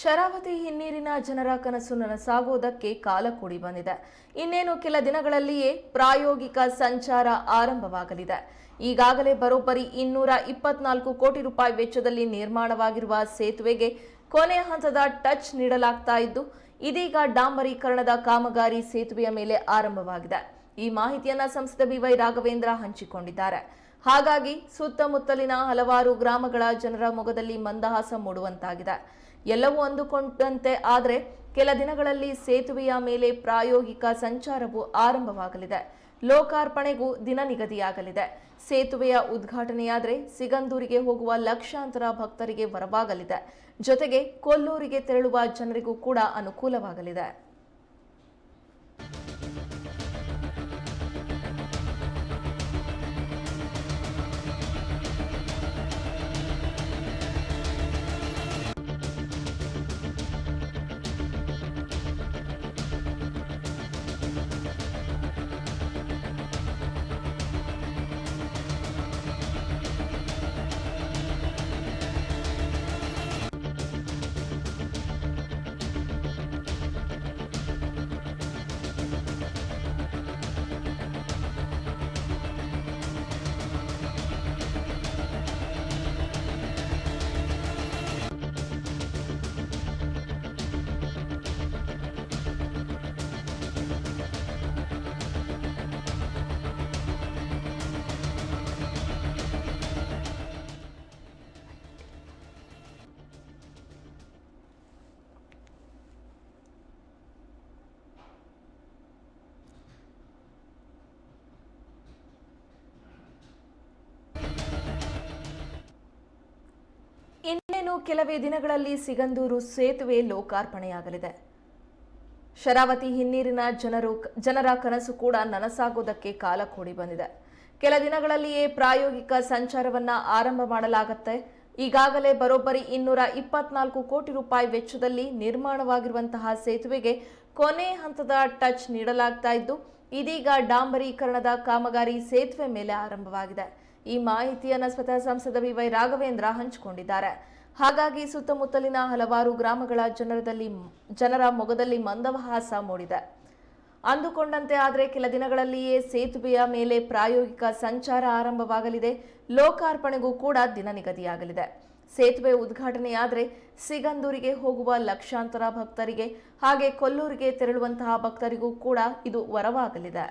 ಶರಾವತಿ ಹಿನ್ನೀರಿನ ಜನರ ಕನಸು ನನಸಾಗುವುದಕ್ಕೆ ಕಾಲ ಕೂಡಿ ಬಂದಿದೆ. ಇನ್ನೇನು ಕೆಲ ದಿನಗಳಲ್ಲಿಯೇ ಪ್ರಾಯೋಗಿಕ ಸಂಚಾರ ಆರಂಭವಾಗಲಿದೆ. ಈಗಾಗಲೇ ಬರೋಬ್ಬರಿ ಇನ್ನೂರ ಇಪ್ಪತ್ನಾಲ್ಕು ಕೋಟಿ ರೂಪಾಯಿ ವೆಚ್ಚದಲ್ಲಿ ನಿರ್ಮಾಣವಾಗಿರುವ ಸೇತುವೆಗೆ ಕೊನೆಯ ಹಂತದ ಟಚ್ ನೀಡಲಾಗ್ತಾ ಇದ್ದು, ಇದೀಗ ಡಾಂಬರೀಕರಣದ ಕಾಮಗಾರಿ ಸೇತುವೆಯ ಮೇಲೆ ಆರಂಭವಾಗಿದೆ. ಈ ಮಾಹಿತಿಯನ್ನ ಸಂಸದ ಬಿವೈ ರಾಘವೇಂದ್ರ ಹಂಚಿಕೊಂಡಿದ್ದಾರೆ. ಹಾಗಾಗಿ ಸುತ್ತಮುತ್ತಲಿನ ಹಲವಾರು ಗ್ರಾಮಗಳ ಜನರ ಮೊಗದಲ್ಲಿ ಮಂದಹಾಸ ಮೂಡುವಂತಾಗಿದೆ. ಎಲ್ಲವೂ ಅಂದುಕೊಂಡಂತೆ ಆದರೆ ಕೆಲ ದಿನಗಳಲ್ಲಿ ಸೇತುವೆಯ ಮೇಲೆ ಪ್ರಾಯೋಗಿಕ ಸಂಚಾರವು ಆರಂಭವಾಗಲಿದೆ. ಲೋಕಾರ್ಪಣೆಗೂ ದಿನ ನಿಗದಿಯಾಗಲಿದೆ. ಸೇತುವೆಯ ಉದ್ಘಾಟನೆಯಾದರೆ ಸಿಗಂದೂರಿಗೆ ಹೋಗುವ ಲಕ್ಷಾಂತರ ಭಕ್ತರಿಗೆ ವರವಾಗಲಿದೆ. ಜೊತೆಗೆ ಕೊಲ್ಲೂರಿಗೆ ತೆರಳುವ ಜನರಿಗೂ ಕೂಡ ಅನುಕೂಲವಾಗಲಿದೆ. ಇನ್ನೇನು ಕೆಲವೇ ದಿನಗಳಲ್ಲಿ ಸಿಗಂದೂರು ಸೇತುವೆ ಲೋಕಾರ್ಪಣೆಯಾಗಲಿದೆ. ಶರಾವತಿ ಹಿನ್ನೀರಿನ ಜನರು ಜನರ ಕನಸು ಕೂಡ ನನಸಾಗೋದಕ್ಕೆ ಕಾಲ ಕೂಡಿ ಬಂದಿದೆ. ಕೆಲ ದಿನಗಳಲ್ಲಿಯೇ ಪ್ರಾಯೋಗಿಕ ಸಂಚಾರವನ್ನ ಆರಂಭ ಮಾಡಲಾಗುತ್ತೆ. ಈಗಾಗಲೇ ಬರೋಬ್ಬರಿ ಇನ್ನೂರ ಇಪ್ಪತ್ನಾಲ್ಕು ಕೋಟಿ ರೂಪಾಯಿ ವೆಚ್ಚದಲ್ಲಿ ನಿರ್ಮಾಣವಾಗಿರುವಂತಹ ಸೇತುವೆಗೆ ಕೊನೆ ಹಂತದ ಟಚ್ ನೀಡಲಾಗ್ತಾ ಇದ್ದು ಇದೀಗ ಡಾಂಬರೀಕರಣದ ಕಾಮಗಾರಿ ಸೇತುವೆ ಮೇಲೆ ಆರಂಭವಾಗಿದೆ. ಈ ಮಾಹಿತಿಯನ್ನು ಸ್ವತಃ ಸಂಸದ ಬಿವೈ ರಾಘವೇಂದ್ರ ಹಂಚಿಕೊಂಡಿದ್ದಾರೆ. ಹಾಗಾಗಿ ಸುತ್ತಮುತ್ತಲಿನ ಹಲವಾರು ಗ್ರಾಮಗಳ ಜನರದಲ್ಲಿ ಜನರ ಮೊಗದಲ್ಲಿ ಮಂದವಹಾಸ ಮೂಡಿದೆ. ಅಂದುಕೊಂಡಂತೆ ಆದರೆ ಕೆಲ ದಿನಗಳಲ್ಲಿಯೇ ಸೇತುವೆಯ ಮೇಲೆ ಪ್ರಾಯೋಗಿಕ ಸಂಚಾರ ಆರಂಭವಾಗಲಿದೆ. ಲೋಕಾರ್ಪಣೆಗೂ ಕೂಡ ದಿನ ನಿಗದಿಯಾಗಲಿದೆ. ಸೇತುವೆ ಉದ್ಘಾಟನೆಯಾದರೆ ಸಿಗಂದೂರಿಗೆ ಹೋಗುವ ಲಕ್ಷಾಂತರ ಭಕ್ತರಿಗೆ ಹಾಗೆ ಕೊಲ್ಲೂರಿಗೆ ತೆರಳುವಂತಹ ಭಕ್ತರಿಗೂ ಕೂಡ ಇದು ವರವಾಗಲಿದೆ.